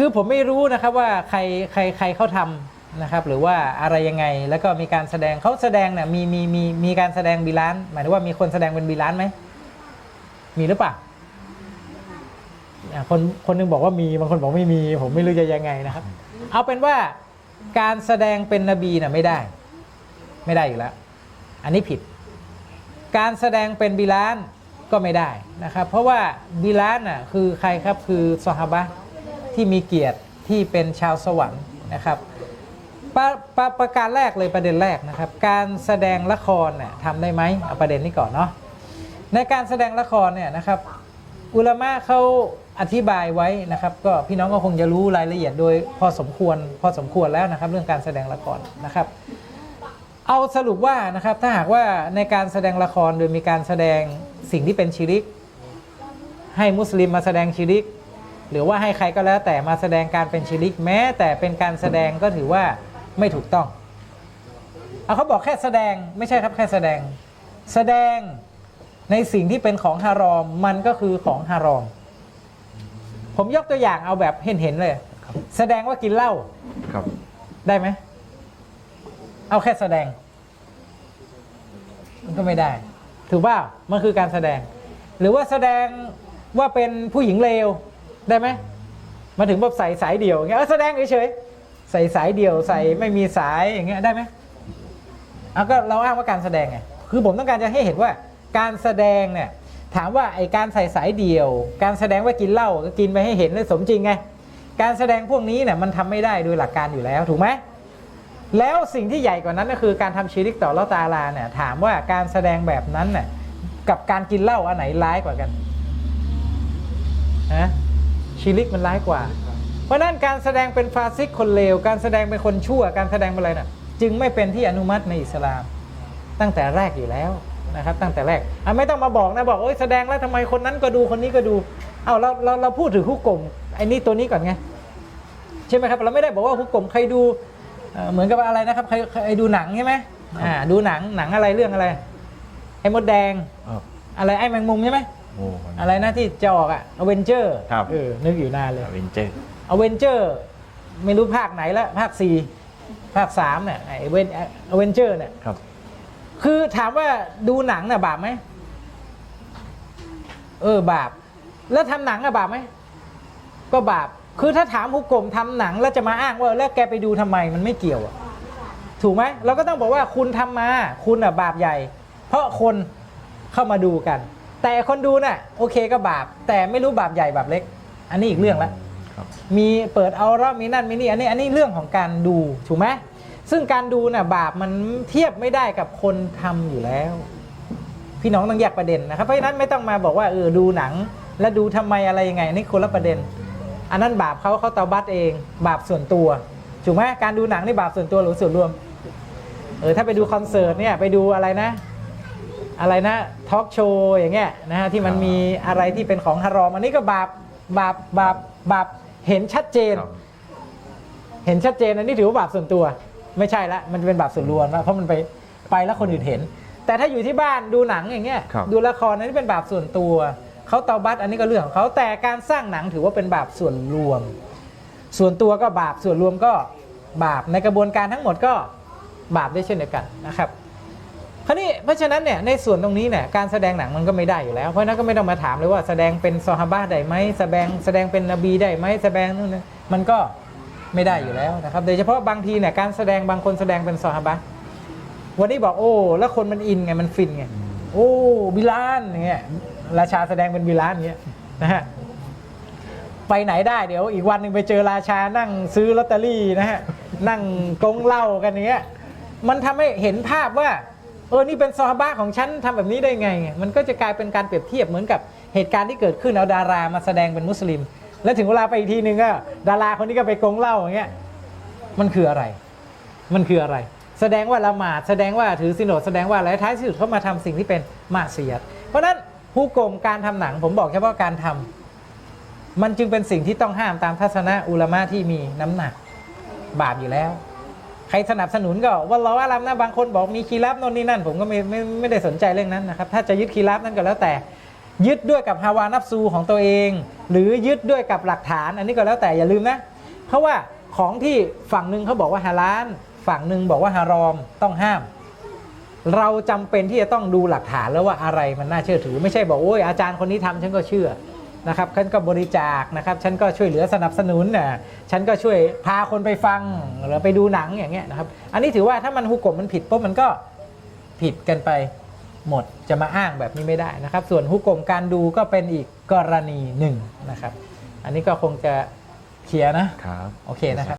คือผมไม่รู้นะครับว่าใครใครใครเขาทำนะครับ หรือว่าอะไรยังไงแล้วก็มีการแสดงเขาแสดงเนี่ยมีมีมีมีการแสดงบิลานหมายถึงว่ามีคนแสดงเป็นบิลานไหมมีหรือเปล่าคนคนหนึงบอกว่ามีบางคนบอกไม่มี ผมไม่รู้จะยังไงนะครับ เอาเป็นว่าการแสดงเป็นนบีน่ะไม่ได้ ไม่ได้อยู่แล้ว อันนี้ผิด การแสดงเป็นบิลานก็ไม่ได้นะครับ เพราะว่าบิลานน่ะคือใครครับคือซอฮาบะ ที่มีเกียรติที่เป็นชาวสวรรค์นะครับประประประการแรกเลยประเด็นแรกนะครับ การแสดงละครเนี่ยทำได้ไหมเอาประเด็นนี้ก่อนเนาะในการแสดงละครเนี่ยนะครับ อุลามะเขาอธิบายไว้นะครับ ก็พี่น้องก็คงจะรู้รายละเอียดโดยพอสมควรพอสมควรแล้วนะครับ เรื่องการแสดงละครนะครับ เอาสรุปว่านะครับถ้าหากว่าในการแสดงละครโดยมีการแสดงสิ่งที่เป็นชิริก ให้มุสลิมมาแสดงชิริก หรือว่าให้ใครก็แล้วแต่มาแสดงการเป็นชิริกแม้ แต่เป็นการแสดงก็ถือว่าไม่ถูกต้องเอาเขาบอกแค่แสดงไม่ใช่ครับแค่แสดง แสดงในสิ่งที่เป็นของฮารอมมันก็คือของฮารอม ผมยกตัวอย่างเอาแบบเห็นๆเลยแสดงว่ากินเหล้าครับ ได้ไหม เอาแค่แสดง มันก็ไม่ได้ ถือว่ามันคือการแสดง หรือว่าแสดงว่าเป็นผู้หญิงเลว ได้ไหมมาถึงแบบใส่สายเดี่ยวอย่างเงี้ยเออแสดงเฉยๆใส่สายเดี่ยวใส่ไม่มีสายอย่างเงี้ยได้ไหมเอาก็เราอ้างว่าการแสดงไงคือผมต้องการจะให้เห็นว่าการแสดงเนี่ยถามว่าไอการใส่สายเดี่ยว การแสดงว่ากินเหล้าก็กินไปให้เห็นเลยสมจริงไงการแสดงพวกนี้เนี่ยมันทำไม่ได้โดยหลักการอยู่แล้วถูกไหมแล้วสิ่งที่ใหญ่กว่านั้นก็คือการทำชีริกต่อละตาลาเนี่ยถามว่าการแสดงแบบนั้นน่ะกับการกินเหล้าอันไหนร้ายกว่ากันฮะ ชีริกมันร้ายกว่า เพราะฉะนั้นการแสดงเป็นฟาซิกคนเลว การแสดงเป็นคนชั่ว การแสดงเป็นอะไรน่ะจึงไม่เป็นที่อนุมัติในอิสลาม ตั้งแต่แรกอยู่แล้วนะครับ ตั้งแต่แรกอะไม่ต้องมาบอกนะบอกโอ้ยแสดงแล้วทำไมคนนั้นก็ดูคนนี้ก็ดูเอาเราเราเราพูดถึงฮุกกลมไอ้นี่ตัวนี้ก่อนไงใช่ไหมครับเราไม่ได้บอกว่าฮุกกลมใครดูเอ่อเหมือนกับอะไรนะครับใครใครดูหนังใช่ไหมอ่าดูหนังหนังอะไรเรื่องอะไรไอ้มดแดงครับอะไรไอ้แมงมุมใช่ไหม โอ้อะไรนะที่จะออกอะอเวนเจอร์ครับ เออนึกอยู่นานเลยเวนเจอร์อเวนเจอร์ไม่รู้ภาคไหนละภาคสี่ภาคสามเนี่ยไอ้เวนอเวนเจอร์เนี่ยครับ คือถามว่าดูหนังน่ะบาปไหมเออบาป แล้วทำหนังอะบาปไหมก็บาป คือถ้าถามฮุกกลมทำหนังแล้วจะมาอ้างว่าแล้วแกไปดูทำไมมันไม่เกี่ยวอะถูกไหมเราก็ต้องบอกว่าคุณทำมา คุณอะบาปใหญ่ เพราะคนเข้ามาดูกัน แต่คนดูน่ะโอเคก็บาป แต่ไม่รู้บาปใหญ่บาปเล็ก อันนี้อีกเรื่องละครับ มีเปิดเอาระมีนั่นมีนี่อันนี้อันนี้เรื่องของการดูถูกไหมซึ่งการดูน่ะบาปมันเทียบไม่ได้กับคนทำอยู่แล้ว พี่น้องต้องแยกประเด็นนะครับเพราะฉะนั้นไม่ต้องมาบอกว่าเออดูหนัง แล้วดูทำไมอะไรยังไงอันนี่คนละประเด็น อันนั้นบาปเขาเขาเตาบัตเอง บาปส่วนตัวถูกไหมการดูหนังนี่บาปส่วนตัวหรือส่วนรวมเออถ้าไปดูคอนเสิร์ตเนี่ยไปดูอะไรนะ อะไรนะทอล์กโชว์อย่างเงี้ยนะฮะที่มันมีอะไรที่เป็นของฮารอมอันนี้ก็บาปบาปบาปบาปเห็นชัดเจน ครับ เห็นชัดเจนอันนี้ถือว่าบาปส่วนตัว ไม่ใช่ละมันจะเป็นบาปส่วนรวมละเพราะมันไปไปแล้วคนอื่นเห็น แต่ถ้าอยู่ที่บ้านดูหนังอย่างเงี้ยครับ ดูละครอันนี้เป็นบาปส่วนตัวเขาเตาบัตอันนี้ก็เรื่องของเขาแต่การสร้างหนังถือว่าเป็นบาปส่วนรวม ส่วนตัวก็บาปส่วนรวมก็บาปในกระบวนการทั้งหมดก็บาปได้เช่นเดียวกันนะครับ คราวนี้เพราะฉะนั้นเนี่ยในส่วนตรงนี้เนี่ยการแสดงหนังมันก็ไม่ได้อยู่แล้ว เพราะนั้นก็ไม่ต้องมาถามเลยว่าแสดงเป็นซอฮาบะได้ไหมแสดงแสดงเป็นนบีได้ไหมแสดงนู่นนี่มันก็ไม่ได้อยู่แล้วนะครับโดยเฉพาะบางทีเนี่ยการแสดงบางคนแสดงเป็นซอฮาบะวันนี้บอกโอ้แล้วคนมันอินไงมันฟินไงโอ้บิลานอย่างเงี้ยราชาแสดงเป็นบิลานอย่างเงี้ยนะฮะไปไหนได้เดี๋ยวอีกวันหนึ่งไปเจอราชานั่งซื้อลอตเตอรี่นะฮะนั่งกงเล้ากันอย่างเงี้ยมันทำให้เห็นภาพว่า เออนี่เป็นซอฮาบะของฉันทำแบบนี้ได้ไง มันก็จะกลายเป็นการเปรียบเทียบเหมือนกับเหตุการณ์ที่เกิดขึ้นเอาดารามาแสดงเป็นมุสลิม แล้วถึงเวลาไปอีกทีนึงก็ดาราคนนี้ก็ไปกงเหล้าอย่างเงี้ยมันคืออะไร มันคืออะไร แสดงว่าละหมาดแสดงว่าถือสินอดแสดงว่าอะไรท้ายที่สุดเขามาทำสิ่งที่เป็นมาเสียด เพราะนั้นผู้กรมการทำหนังผมบอกเฉพาการทำมันจึงเป็นสิ่งที่ต้องห้ามตามทัศนะอุลามะที่มีน้ำหนักบาปอยู่แล้ว ใครสนับสนุนก็ว่าเราอาลัมนะบางคนบอกมีคีรับโน่นนี่นั่น ผมก็ไม่ไม่ไม่ได้สนใจเรื่องนั้นนะครับ ถ้าจะยึดคีรับนั่นก็แล้วแต่ ยึดด้วยกับฮาวานับซูของตัวเอง หรือยึดด้วยกับหลักฐาน อันนี้ก็แล้วแต่อย่าลืมนะ เพราะว่าของที่ฝั่งหนึ่งเขาบอกว่าฮาลาลฝั่งหนึ่งบอกว่าฮารอมต้องห้าม เราจำเป็นที่จะต้องดูหลักฐานแล้วว่าอะไรมันน่าเชื่อถือ ไม่ใช่บอกโอ้ยอาจารย์คนนี้ทำฉันก็เชื่อ นะครับฉันก็บริจาคนะครับฉันก็ช่วยเหลือสนับสนุนน่ะฉันก็ช่วยพาคนไปฟังหรือไปดูหนังอย่างเงี้ยนะครับ อันนี้ถือว่าถ้ามันฮุกกลมมันผิดปุ๊บมันก็ผิดกันไปหมดจะมาอ้างแบบนี้ไม่ได้นะครับ ส่วนฮุกกลมการดูก็เป็นอีกกรณีหนึ่งนะครับ อันนี้ก็คงจะเคลียร์นะครับ โอเคนะครับ